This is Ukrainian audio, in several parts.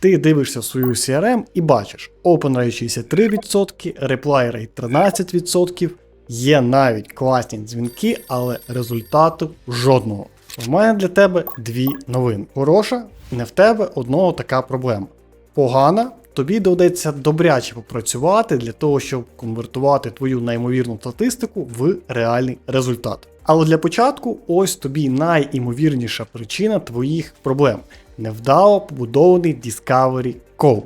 Ти дивишся свою CRM і бачиш Open Rate 63%, Reply Rate 13%, є навіть класні дзвінки, але результату жодного. В мене для тебе дві новини. Хороша, не в тебе одного така проблема. Погана, тобі доведеться добряче попрацювати для того, щоб конвертувати твою неймовірну статистику в реальний результат. Але для початку ось тобі найімовірніша причина твоїх проблем невдало побудований Discovery Call.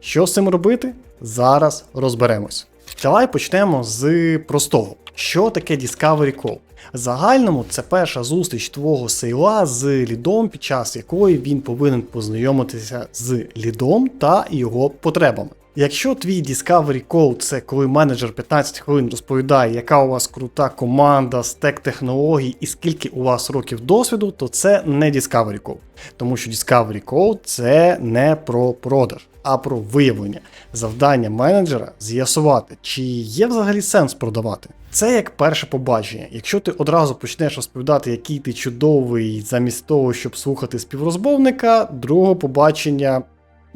Що з цим робити? Зараз розберемось. Давай почнемо з простого. Що таке Discovery Call? В загальному це перша зустріч твого сейла з лідом, під час якої він повинен познайомитися з лідом та його потребами. Якщо твій Discovery Call це коли менеджер 15 хвилин розповідає, яка у вас крута команда, стек технологій і скільки у вас років досвіду, то це не Discovery Call. Тому що Discovery Call це не про продаж, а про виявлення. Завдання менеджера з'ясувати, чи є взагалі сенс продавати. Це як перше побачення. Якщо ти одразу почнеш розповідати, який ти чудовий, замість того, щоб слухати співрозмовника, другого побачення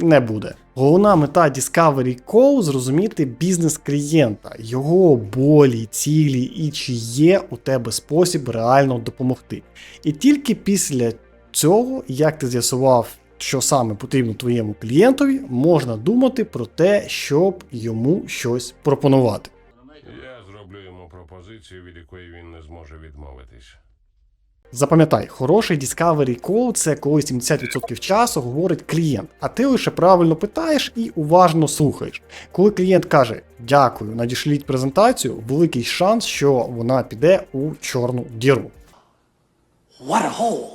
не буде. Головна мета Discovery Call зрозуміти бізнес клієнта, його болі, цілі і чи є у тебе спосіб реально допомогти. І тільки після цього, як ти з'ясував, що саме потрібно твоєму клієнтові, можна думати про те, щоб йому щось пропонувати. Я зроблю йому пропозицію, від якої він не зможе відмовитись. Запам'ятай, хороший Discovery Call – це коли 70% часу говорить клієнт, а ти лише правильно питаєш і уважно слухаєш. Коли клієнт каже дякую, надішліть презентацію, великий шанс, що вона піде у чорну діру. What a hole!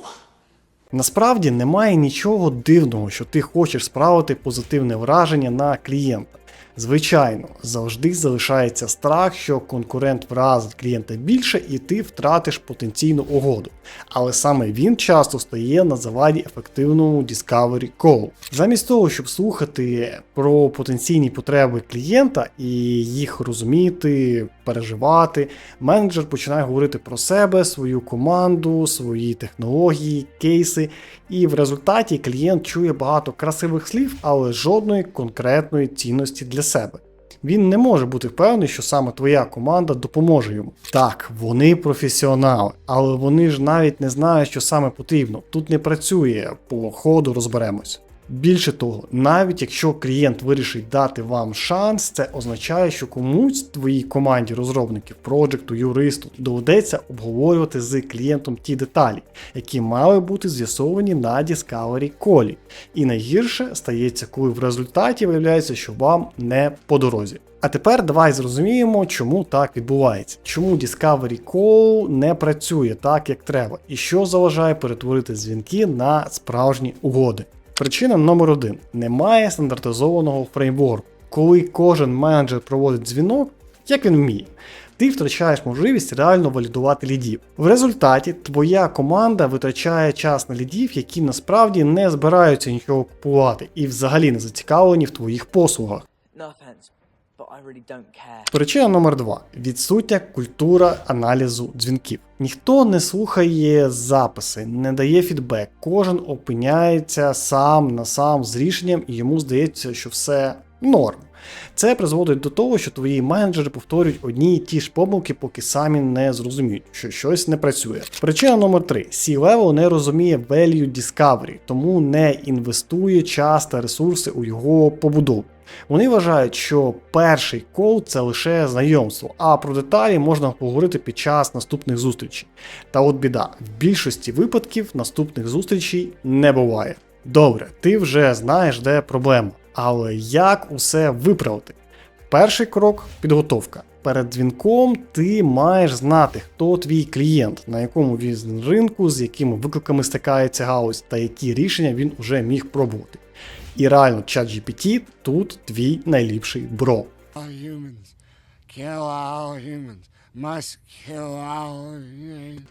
Насправді немає нічого дивного, що ти хочеш справити позитивне враження на клієнта. Звичайно, завжди залишається страх, що конкурент вразить клієнта більше і ти втратиш потенційну угоду. Але саме він часто стає на заваді ефективному Discovery Call. Замість того, щоб слухати про потенційні потреби клієнта і їх розуміти, переживати, менеджер починає говорити про себе, свою команду, свої технології, кейси. І в результаті клієнт чує багато красивих слів, але жодної конкретної цінності для себе. Він не може бути впевнений, що саме твоя команда допоможе йому. Так, вони професіонали, але вони ж навіть не знають, що саме потрібно. Тут не працює, по ходу розберемось. Більше того, навіть якщо клієнт вирішить дати вам шанс, це означає, що комусь твоїй команді розробників, проджекту, юристу доведеться обговорювати з клієнтом ті деталі, які мали бути з'ясовані на Discovery Call. І найгірше стається, коли в результаті виявляється, що вам не по дорозі. А тепер давай зрозуміємо, чому так відбувається, чому Discovery Call не працює так, як треба, і що заважає перетворити дзвінки на справжні угоди. Причина номер один: немає стандартизованого фреймворку. Коли кожен менеджер проводить дзвінок, як він вміє, ти втрачаєш можливість реально валідувати лідів. В результаті твоя команда витрачає час на лідів, які насправді не збираються нічого купувати і взагалі не зацікавлені в твоїх послугах. No Причина номер два: відсутня культура аналізу дзвінків. Ніхто не слухає записи, не дає фідбек. Кожен опиняється сам на сам з рішенням, і йому здається, що все норм. Це призводить до того, що твої менеджери повторюють одні й ті ж помилки, поки самі не зрозуміють, що щось не працює. Причина номер 3. C-Level не розуміє value discovery, тому не інвестує час та ресурси у його побудову. Вони вважають, що перший кол це лише знайомство, а про деталі можна поговорити під час наступних зустрічей. Та от біда, в більшості випадків наступних зустрічей не буває. Добре, ти вже знаєш, де проблема, але як усе виправити? Перший крок підготовка. Перед дзвінком ти маєш знати, хто твій клієнт, на якому він ринку, з якими викликами стикається галузь та які рішення він уже міг пробувати. І реально ChatGPT тут твій найліпший бро.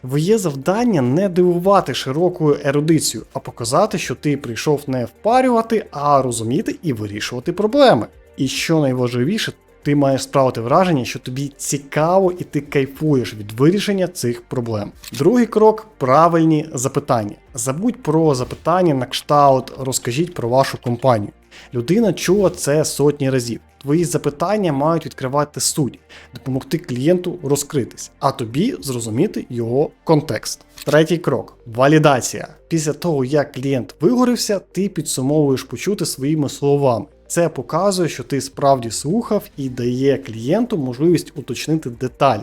Твоє завдання не дивувати широкою ерудицією, а показати, що ти прийшов не впарювати, а розуміти і вирішувати проблеми. І що найважливіше, Ти маєш справити враження, що тобі цікаво і ти кайфуєш від вирішення цих проблем. Другий крок правильні запитання. Забудь про запитання на кшталт, розкажіть про вашу компанію. Людина чула це сотні разів. Твої запитання мають відкривати суть, допомогти клієнту розкритись, а тобі зрозуміти його контекст. Третій крок валідація. Після того, як клієнт вигорівся, ти підсумовуєш почути своїми словами. Це показує, що ти справді слухав і дає клієнту можливість уточнити деталі.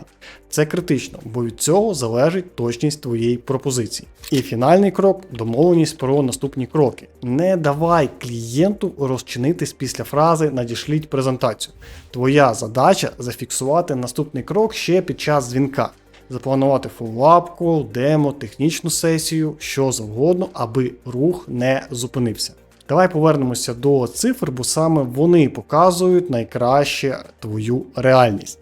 Це критично, бо від цього залежить точність твоєї пропозиції. І фінальний крок домовленість про наступні кроки. Не давай клієнту розчинитись після фрази надішліть презентацію. Твоя задача зафіксувати наступний крок ще під час дзвінка. Запланувати фоллоуап кол, демо, технічну сесію, що завгодно, аби рух не зупинився. Давай повернемося до цифр, бо саме вони показують найкраще твою реальність.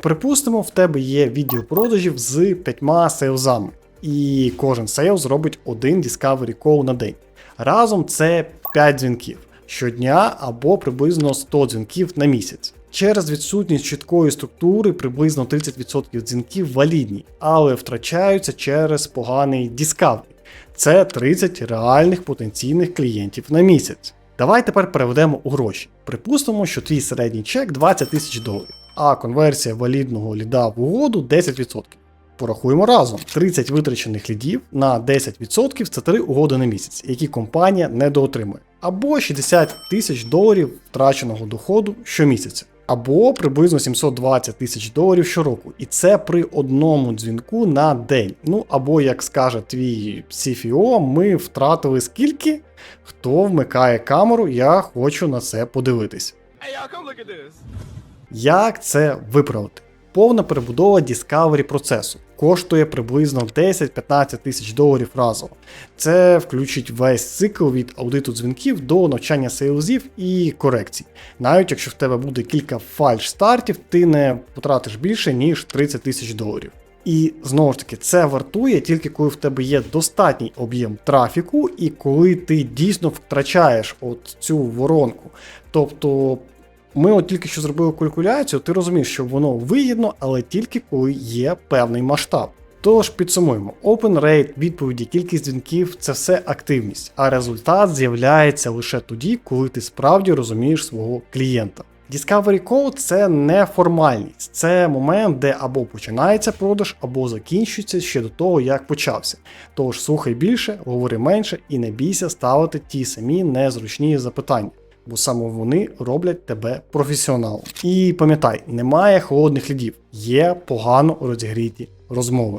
Припустимо, в тебе є відділ продажів з п'ятьма сейлзами, і кожен сейлз робить один Discovery Call на день. Разом це 5 дзвінків щодня або приблизно 100 дзвінків на місяць. Через відсутність чіткої структури приблизно 30% дзвінків валідні, але втрачаються через поганий Discovery. Це 30 реальних потенційних клієнтів на місяць. Давай тепер переведемо у гроші. Припустимо, що твій середній чек 20 тисяч доларів, а конверсія валідного ліда в угоду 10%. Порахуємо разом: 30 витрачених лідів на 10% це 3 угоди на місяць, які компанія недоотримує. Або 60 тисяч доларів втраченого доходу щомісяця. Або приблизно 720 тисяч доларів щороку. І це при одному дзвінку на день. Ну або, як скаже твій CFO, ми втратили скільки? Хто вмикає камеру, я хочу на це подивитись. Як це виправити? Повна перебудова Discovery процесу коштує приблизно 10-15 тисяч доларів разово. Це включить весь цикл від аудиту дзвінків до навчання сейлзів і корекцій. Навіть якщо в тебе буде кілька фальш стартів, ти не потратиш більше ніж 30 тисяч доларів. І знову ж таки, це вартує тільки коли в тебе є достатній об'єм трафіку, і коли ти дійсно втрачаєш от цю воронку. Тобто ми от тільки що зробили калькуляцію, ти розумієш, що воно вигідно, але тільки коли є певний масштаб. Тож підсумуємо, open rate, відповіді, кількість дзвінків це все активність, а результат з'являється лише тоді, коли ти справді розумієш свого клієнта. Discovery Call це не формальність, це момент, де або починається продаж, або закінчується ще до того, як почався. Тож слухай більше, говори менше і не бійся ставити ті самі незручні запитання бо саме вони роблять тебе професіоналом. І пам'ятай, немає холодних лідів, є погано розігріті розмови.